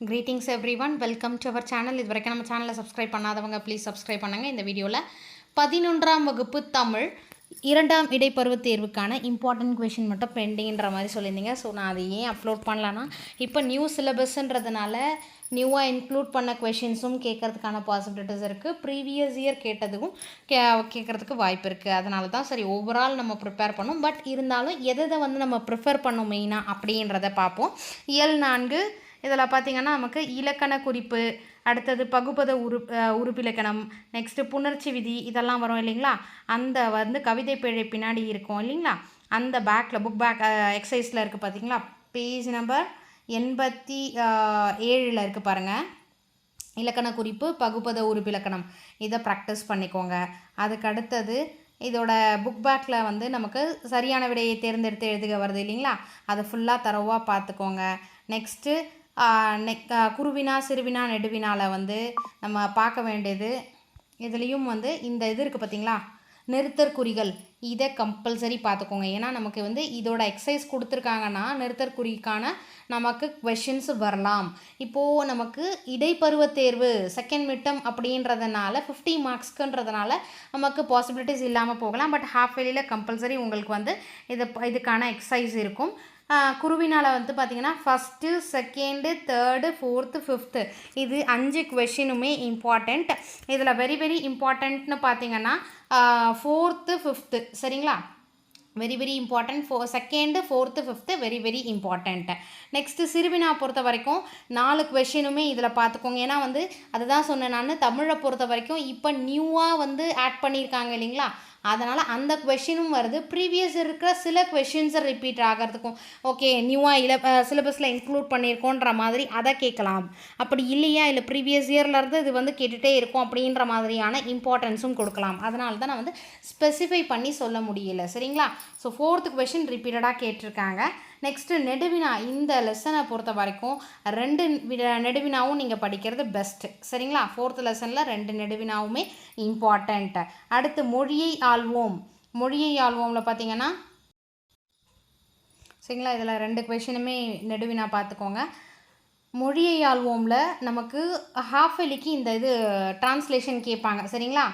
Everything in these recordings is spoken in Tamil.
Greetings everyone welcome to our channel இது வரைக்கும் நம்ம சேனலை சப்ஸ்கிரைப் பண்ணாதவங்க ப்ளீஸ் சப்ஸ்கிரைப் பண்ணுங்கள் இந்த வீடியோவில் பதினொன்றாம் வகுப்பு தமிழ் இரண்டாம் இடைப்பருவ தேர்வுக்கான இம்பார்ட்டன்ட் கொஷின் மட்டும் பெண்டிங்கிற மாதிரி சொல்லியிருந்தீங்க. ஸோ நான் அதை ஏன் அப்லோட் பண்ணலான்னா இப்போ நியூ சிலபஸ்ன்றதுனால நியூவாக இன்க்ளூட் பண்ண கொஷின்ஸும் கேட்கறதுக்கான பாசிபிலிட்டிஸ் இருக்குது ப்ரீவியஸ் இயர் கேட்டதுக்கும் கே கேட்குறதுக்கு வாய்ப்பு இருக்குது அதனால தான் சரி ஓவரால் நம்ம ப்ரிப்பேர் பண்ணோம். பட் இருந்தாலும் எதை வந்து நம்ம ப்ரிஃபர் பண்ணோம் மெயினாக அப்படின்றத பார்ப்போம். இயல் நான்கு இதில் பார்த்திங்கன்னா நமக்கு இலக்கண குறிப்பு அடுத்தது பகுபத உரு உறுப்பிலக்கணம் நெக்ஸ்ட்டு புணர்ச்சி விதி இதெல்லாம் வரும் இல்லைங்களா? அந்த வந்து கவிதை பிழை பின்னாடி இருக்கும் இல்லைங்களா? அந்த பேக்கில் புக் பேக் எக்ஸசைஸில் இருக்குது பார்த்தீங்களா? பேஜ் நம்பர் எண்பத்தி ஏழில் இருக்குது பாருங்கள் இலக்கண குறிப்பு பகுப்பத உறுப்பிலக்கணம் இதை ப்ராக்டிஸ் பண்ணிக்கோங்க. அதுக்கு அடுத்தது இதோட புக் பேக்கில் வந்து நமக்கு சரியான விடையை தேர்ந்தெடுத்து எழுதுக வருது இல்லைங்களா? அதை ஃபுல்லாக தரவாக பார்த்துக்கோங்க. நெக்ஸ்ட்டு நெக் குருவினா சிறுவினா நெடுவினாவில் வந்து நம்ம பார்க்க வேண்டியது இதுலேயும் வந்து இந்த இது இருக்குது பார்த்தீங்களா நிறுத்தற் குறிகள். இதை கம்பல்சரி பார்த்துக்கோங்க ஏன்னா நமக்கு வந்து இதோட எக்ஸசைஸ் கொடுத்துருக்காங்கன்னா நிறுத்தற் குறிக்கான நமக்கு கொஷின்ஸ் வரலாம். இப்போது நமக்கு இடைப்பருவ தேர்வு செகண்ட் மிட்டம் அப்படின்றதுனால ஃபிஃப்டி மார்க்ஸ்க்குன்றதுனால நமக்கு பாசிபிலிட்டிஸ் இல்லாமல் போகலாம். பட் ஹாஃப் வேலியில் கம்பல்சரி உங்களுக்கு வந்து இது இதுக்கான எக்ஸசைஸ் இருக்கும். குருவினால் வந்து பார்த்திங்கன்னா first second third fourth fifth இது அஞ்சு கொஷினுமே இம்பார்ட்டண்ட் இதில் வெரி வெரி இம்பார்ட்டண்ட்னு பார்த்தீங்கன்னா ஃபோர்த்து ஃபிஃப்த்து சரிங்களா? Very very important four second fourth fifth very very important next சிறுவினா பொறுத்த வரைக்கும் நாலு கொஷினுமே இதில் பார்த்துக்கோங்க ஏன்னா வந்து அதுதான் சொன்னேன் நான் தமிழை பொறுத்த வரைக்கும் இப்போ நியூவாக வந்து ஆட் பண்ணியிருக்காங்க இல்லைங்களா? அதனால் அந்த கொஷினும் வருது. ப்ரீவியஸ் இருக்கிற சில கொஷின்ஸை ரிப்பீட் ஆகிறதுக்கும் ஓகே நியூவாக இல்லை சிலபஸில் இன்க்ளூட் பண்ணியிருக்கோன்ற மாதிரி அதை கேட்கலாம் அப்படி இல்லையா? இல்லை ப்ரீவியஸ் இயர்லேருந்து இது வந்து கேட்டுகிட்டே இருக்கும் அப்படின்ற மாதிரியான இம்பார்ட்டன்ஸும் கொடுக்கலாம். அதனால தான் நான் வந்து ஸ்பெசிஃபை பண்ணி சொல்ல முடியல. சரிங்களா? ஸோ ஃபோர்த்து கொஷின் ரிப்பீட்டடாக கேட்டிருக்காங்க. நெக்ஸ்ட்டு நெடுவினா இந்த லெசனை பொறுத்த வரைக்கும் ரெண்டு வி- நெடுவினாவும் நீங்கள் படிக்கிறது பெஸ்ட்டு சரிங்களா? ஃபோர்த்து லெசனில் ரெண்டு நெடுவினாவுமே இம்பார்ட்டண்ட்டு அடுத்து மொழியை ஆள்வோம். மொழியை ஆள்வோம்ல பார்த்தீங்கன்னா சரிங்களா? இதில் ரெண்டு கொஷினுமே நெடுவினா பார்த்துக்கோங்க மொழியை ஆள்வோமில் நமக்கு ஹாஃப் எலிக்கு இந்த இது டிரான்ஸ்லேஷன் கேட்பாங்க. சரிங்களா?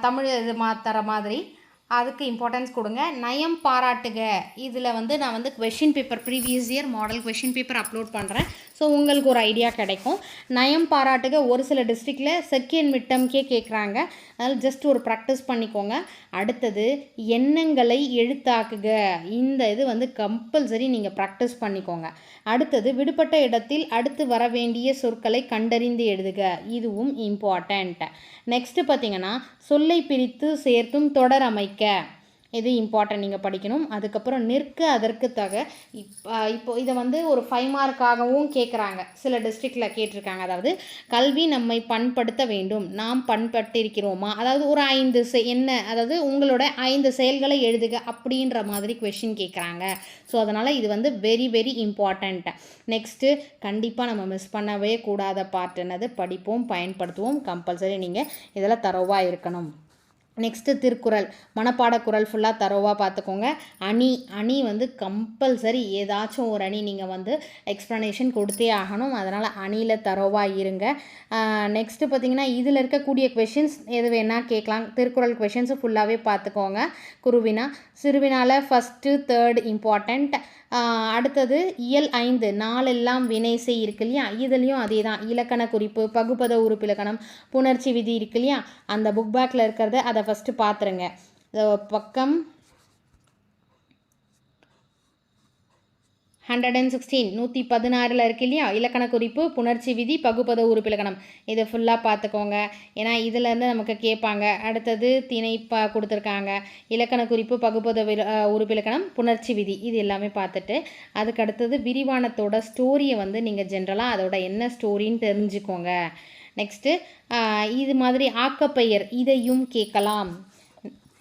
தமிழ் இது மாற்றுற மாதிரி. அதுக்கு இம்பார்ட்டன்ஸ் கொடுங்க. நயம் பாராட்டுக. இதில் வந்து நான் வந்து question paper previous year model question paper upload பண்ணுறேன் ஸோ உங்களுக்கு ஒரு ஐடியா கிடைக்கும். நயம் பாராட்டுக ஒரு சில டிஸ்ட்ரிக்டில் செகண்ட் மிட்டம்க்கே கேட்குறாங்க அதனால் ஜஸ்ட் ஒரு ப்ராக்டிஸ் பண்ணிக்கோங்க. அடுத்தது எண்ணங்களை எழுத்தாக்குக. இந்த இது வந்து கம்பல்சரி நீங்கள் ப்ராக்டிஸ் பண்ணிக்கோங்க. அடுத்தது விடுபட்ட இடத்தில் அடுத்து வர வேண்டிய சொற்களை கண்டறிந்து எழுதுக. இதுவும் இம்பார்ட்டண்ட் நெக்ஸ்ட்டு பார்த்திங்கன்னா சொல்லை பிரித்து சேர்த்தும் தொடர் அமைக்க. இது இம்பார்ட்டன்ட் நீங்கள் படிக்கணும். அதுக்கப்புறம் நிற்க அதற்கு தக. இப்போ இப்போ இதை வந்து ஒரு ஃபைவ் மார்க்காகவும் கேட்குறாங்க. சில டிஸ்ட்ரிக்டில் கேட்டிருக்காங்க. அதாவது கல்வி நம்மை பண்படுத்த வேண்டும். நாம் பண்பட்டிருக்கிறோமா? அதாவது ஒரு ஐந்து செ என்ன? அதாவது உங்களோட ஐந்து செயல்களை எழுதுக அப்படின்ற மாதிரி கொஷின் கேட்குறாங்க. ஸோ அதனால் இது வந்து வெரி வெரி இம்பார்ட்டண்ட் நெக்ஸ்ட்டு கண்டிப்பாக நம்ம மிஸ் பண்ணவே கூடாத பார்ட் என்னது? படிப்போம் பயன்படுத்துவோம் கம்பல்சரி நீங்கள் இதில் தரவாக இருக்கணும். நெக்ஸ்ட்டு திருக்குறள் மனப்பாட குரல் ஃபுல்லாக தரோவாக பார்த்துக்கோங்க அணி அணி வந்து கம்பல்சரி ஏதாச்சும் ஒரு அணி நீங்கள் வந்து எக்ஸ்ப்ளனேஷன் கொடுத்தே ஆகணும். அதனால் அணியில் தரோவாக இருங்க. நெக்ஸ்ட்டு பார்த்தீங்கன்னா இதில் இருக்கக்கூடிய கொஷின்ஸ் எது வேணால் கேட்கலாம். திருக்குறள் கொஷின்ஸு ஃபுல்லாகவே பார்த்துக்கோங்க குருவினா சிறுவினால ஃபஸ்ட்டு தேர்ட் இம்பார்ட்டண்ட் அடுத்தது இயல் ஐந்து நாளெல்லாம் வினை செய் இருக்கு இல்லையா? இதுலேயும் அதே தான் இலக்கண குறிப்பு பகுப்பத உறுப்பிலக்கணம் புணர்ச்சி விதி இருக்கு இல்லையா? அந்த புக் பேக்கில் இருக்கிறத அதை ஃபஸ்ட்டு பார்த்துருங்க பக்கம் ஹண்ட்ரட் அண்ட் சிக்ஸ்டீன் நூற்றி பதினாறில் இருக்கு இல்லையா? இலக்கண குறிப்பு புணர்ச்சி விதி பகுப்பத உறுப்பிலக்கணம் இதை ஃபுல்லாக பார்த்துக்கோங்க. ஏன்னா இதுலேருந்து நமக்கு கேட்பாங்க. அடுத்தது திணை ப கொடுத்துருக்காங்க இலக்கண குறிப்பு பகுப்பத உறுப்பிலக்கணம் புணர்ச்சி விதி. இது எல்லாமே பார்த்துட்டு அதுக்கு அடுத்தது விரிவானத்தோட ஸ்டோரியை வந்து நீங்கள் ஜென்ரலாக அதோட என்ன ஸ்டோரின்னு தெரிஞ்சுக்கோங்க. நெக்ஸ்ட்டு இது மாதிரி ஆக்கப்பெயர் இதையும் கேட்கலாம்.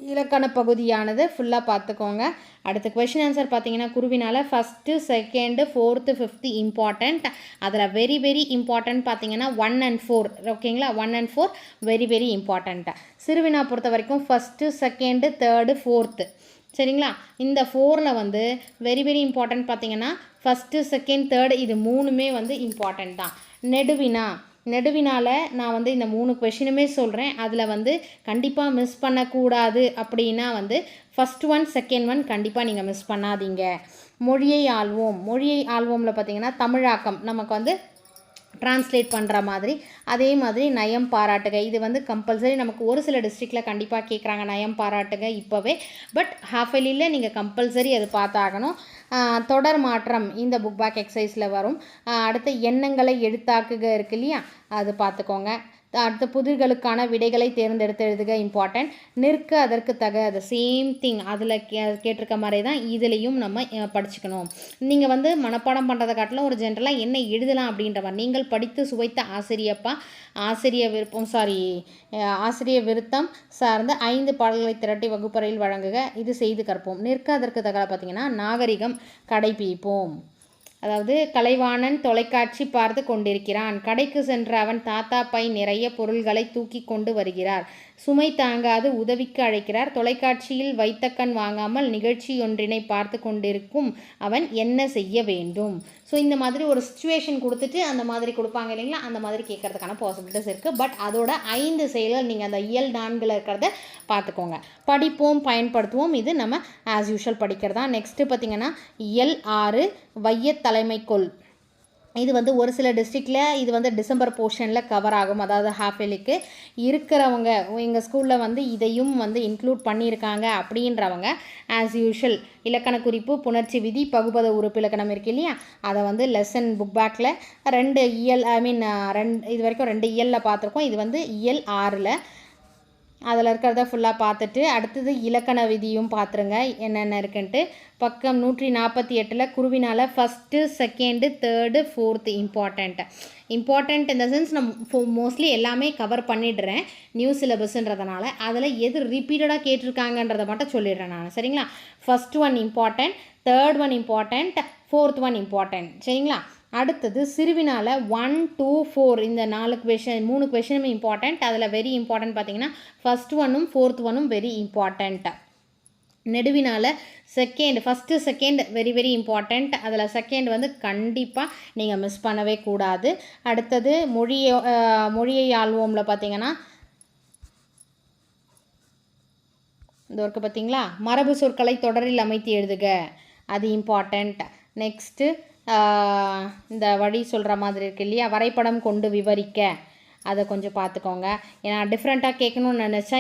இலக்கண பகுதியானது ஃபுல்லாக பார்த்துக்கோங்க. அடுத்த கொஷின் ஆன்சர் பார்த்தீங்கன்னா குருவினால first second fourth fifth important அதில் வெரி வெரி இம்பார்ட்டன்ட் பார்த்தீங்கன்னா ஒன் அண்ட் ஃபோர் ஓகேங்களா one and four very very important சிறுவினா பொறுத்த வரைக்கும் ஃபஸ்ட்டு செகண்டு தேர்டு ஃபோர்த்து சரிங்களா? இந்த ஃபோரில் வந்து வெரி வெரி இம்பார்ட்டன்ட் பார்த்தீங்கன்னா ஃபஸ்ட்டு செகண்ட் தேர்டு இது மூணுமே வந்து இம்பார்ட்டண்ட் தான். நெடுவினா நெடுவினால் நான் வந்து இந்த மூணு கொஷினுமே சொல்கிறேன் அதில் வந்து கண்டிப்பாக மிஸ் பண்ணக்கூடாது அப்படின்னா வந்து ஃபஸ்ட் ஒன் செகண்ட் ஒன் கண்டிப்பாக நீங்கள் மிஸ் பண்ணாதீங்க. மொழியை ஆள்வோம். மொழியை ஆள்வோமில் பார்த்தீங்கன்னா தமிழாக்கம். நமக்கு வந்து ட்ரான்ஸ்லேட் பண்ணுற மாதிரி. அதே மாதிரி நயம் பாராட்டுக. இது வந்து கம்பல்சரி நமக்கு ஒரு சில டிஸ்ட்ரிக்டில் கண்டிப்பாக கேட்குறாங்க நயம் பாராட்டுக இப்போவே. பட் ஹாஃப் எலியில் நீங்கள் கம்பல்சரி அது பார்த்தாகணும். தொடர் மாற்றம் இந்த புக் பேக் எக்ஸசைஸில் வரும். அடுத்து எண்ணங்களை எழுத்தாக்குக இருக்கு இல்லையா? அது பார்த்துக்கோங்க. அடுத்த புதிர்களுக்கான விடைகளை தேர்ந்தெடுத்து எழுதுக இம்பார்ட்டன்ட் நிற்க அதற்கு தக அது சேம் திங் அதில் கே கேட்டிருக்க மாதிரி தான் இதுலேயும் நம்ம படிச்சுக்கணும். நீங்கள் வந்து மனப்பாடம் பண்ணுறதை காட்டிலும் ஒரு ஜென்ரலாக என்ன எழுதலாம் அப்படின்ற மாதிரி. நீங்கள் படித்து சுவைத்த ஆசிரியப்பா ஆசிரிய விருப்பம் சாரி ஆசிரிய விருத்தம் சார்ந்த ஐந்து பாடல்களை திரட்டி வகுப்பறையில் வழங்குக. இது செய்து கற்போம். நிற்க அதற்கு தகவல் பார்த்தீங்கன்னா நாகரிகம் கடைபிடிப்போம். அதாவது கலைவாணன் தொலைக்காட்சி பார்த்து கொண்டிருக்கிறான். கடைக்கு சென்ற அவன் தாத்தா பை நிறைய பொருள்களை தூக்கி கொண்டு வருகிறார். சுமை தாங்காது உதவிக்கு அழைக்கிறார். தொலைக்காட்சியில் வைத்த கண் வாங்காமல் நிகழ்ச்சி ஒன்றினை பார்த்து கொண்டிருக்கும் அவன் என்ன செய்ய வேண்டும்? ஸோ இந்த மாதிரி ஒரு சுச்சுவேஷன் கொடுத்துட்டு அந்த மாதிரி கொடுப்பாங்க இல்லைங்களா? அந்த மாதிரி கேட்கறதுக்கான பாசிபிலிட்டிஸ் இருக்குது பட் அதோட ஐந்து செயல்கள் நீங்கள் அந்த இயல் நான்கில் இருக்கிறத பார்த்துக்கோங்க. படிப்போம் பயன்படுத்துவோம். இது நம்ம ஆஸ் யூஷுவல் படிக்கிறதா? நெக்ஸ்ட்டு பார்த்தீங்கன்னா இயல் ஆறு வைய தலைமைக்கொள். இது வந்து ஒரு சில டிஸ்ட்ரிக்டில் இது வந்து டிசம்பர் போர்ஷனில் கவர் ஆகும். அதாவது ஹாஃப் இயர்லிக்கு இருக்கிறவங்க எங்கள் ஸ்கூலில் வந்து இதையும் வந்து இன்க்ளூட் பண்ணியிருக்காங்க அப்படின்றவங்க ஆஸ் யூஷுவல் இலக்கண குறிப்பு புணர்ச்சி விதி பகுபத உறுப்பு இலக்கணம் இருக்கு இல்லையா? அதை வந்து லெசன் புக் பேக்கில் ரெண்டு இயல் ஐ மீன் ரெண்டு இது வரைக்கும் ரெண்டு இயலில் பார்த்துருக்கோம். இது வந்து இயல் ஆறில் அதில் இருக்கிறத ஃபுல்லாக பார்த்துட்டு அடுத்தது இலக்கண விதியும் பார்த்துருங்க என்னென்ன இருக்குன்ட்டு. பக்கம் நூற்றி நாற்பத்தி எட்டில் குருவினால் first second third fourth important important இந்த சென்ஸ் நான் மோஸ்ட்லி எல்லாமே கவர் பண்ணிடுறேன் நியூ சிலபஸ்ன்றதுனால அதில் எது ரிப்பீட்டடாக கேட்டிருக்காங்கன்றதை மட்டும் சொல்லிடுறேன் நான். சரிங்களா? First one important third one important fourth one important சரிங்களா? அடுத்தது சிறுவினால் ஒன் டூ ஃபோர் இந்த நாலு கொஷின் மூணு கொஷினும் இம்பார்ட்டண்ட் அதில் வெரி இம்பார்ட்டன்ட் பார்த்தீங்கன்னா ஃபஸ்ட் ஒன்னும் ஃபோர்த் ஒன்னும் very important நெடுவினால் second first second very very important அதில் செகண்ட் வந்து கண்டிப்பாக நீங்கள் மிஸ் பண்ணவே கூடாது. அடுத்தது மொழியை மொழியை ஆள்வோமில் பார்த்தீங்கன்னா இந்த ஒர்க்கு பார்த்தீங்களா? மரபு சொற்களை தொடரில் அமைத்து எழுதுக. அது இம்பார்ட்டண்ட் நெக்ஸ்ட்டு இந்த வழி சொல்கிற மாதிரி இருக்கு இல்லையா? வரைபடம் கொண்டு விவரிக்க. அதை கொஞ்சம் பார்த்துக்கோங்க. ஏன்னா டிஃப்ரெண்ட்டாக கேட்கணும்னு நினச்சா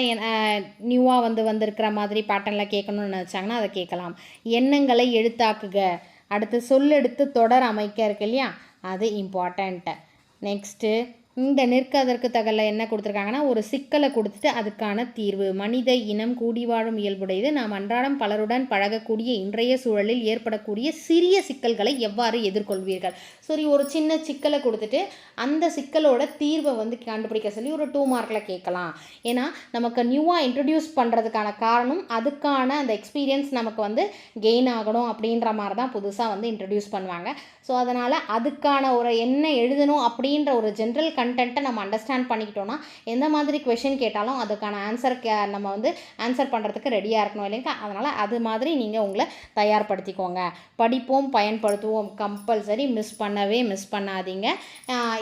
நியூவாக வந்து வந்திருக்கிற மாதிரி பேட்டர்னில் கேட்கணும்னு நினச்சாங்கன்னா அதை கேட்கலாம். எண்ணங்களை எழுத்தாக்குக. அடுத்து சொல்லெடுத்து தொடர் அமைக்க இருக்கு இல்லையா? அது இம்பார்ட்டண்ட்டு நெக்ஸ்ட்டு இந்த நிற்க அதற்கு தகவலில் என்ன கொடுத்துருக்காங்கன்னா ஒரு சிக்கலை கொடுத்துட்டு அதுக்கான தீர்வு. மனித இனம் கூடி வாழும் இயல்புடையது. நாம் அன்றாடம் பலருடன் பழகக்கூடிய இன்றைய சூழலில் ஏற்படக்கூடிய சிறிய சிக்கல்களை எவ்வாறு எதிர்கொள்வீர்கள்? சரி ஒரு சின்ன சிக்கலை கொடுத்துட்டு அந்த சிக்கலோட தீர்வை வந்து கண்டுபிடிக்க சொல்லி ஒரு டூ மார்க்கில் கேட்கலாம். ஏன்னா நமக்கு நியூவாக இன்ட்ரடியூஸ் பண்ணுறதுக்கான காரணம் அதுக்கான அந்த எக்ஸ்பீரியன்ஸ் நமக்கு வந்து கெயின் ஆகணும் அப்படின்ற மாதிரி தான் புதுசாக வந்து இன்ட்ரடியூஸ் பண்ணுவாங்க. ஸோ அதனால் அதுக்கான ஒரு என்ன எழுதணும் அப்படின்ற ஒரு ஜென்ரல் கண்டென்ட்டை நம்ம அண்டர்ஸ்டாண்ட் பண்ணிக்கிட்டோம்னா எந்த மாதிரி கொஷின் கேட்டாலும் அதுக்கான ஆன்சர் கே நம்ம வந்து ஆன்சர் பண்ணுறதுக்கு ரெடியாக இருக்கணும் இல்லைங்களா? அதனால் அது மாதிரி நீங்கள் உங்களை தயார்படுத்திக்கோங்க. படிப்போம் பயன்படுத்துவோம் கம்பல்சரி மிஸ் பண்ணவே மிஸ் பண்ணாதீங்க.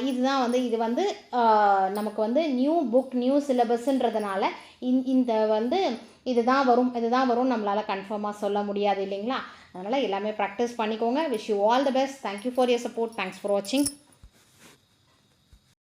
இதுதான் வந்து இது வந்து நமக்கு வந்து நியூ புக் நியூ சிலபஸ்ன்றதுனால இந் இந்த வந்து இதுதான் வரும் இதுதான் வரும் நம்மளால் கன்ஃபார்மாக சொல்ல முடியாது இல்லைங்களா? அதனால் எல்லாமே ப்ராக்டிஸ் பண்ணிக்கோங்க. Wish you all the best thank you for your support thanks for வாட்சிங்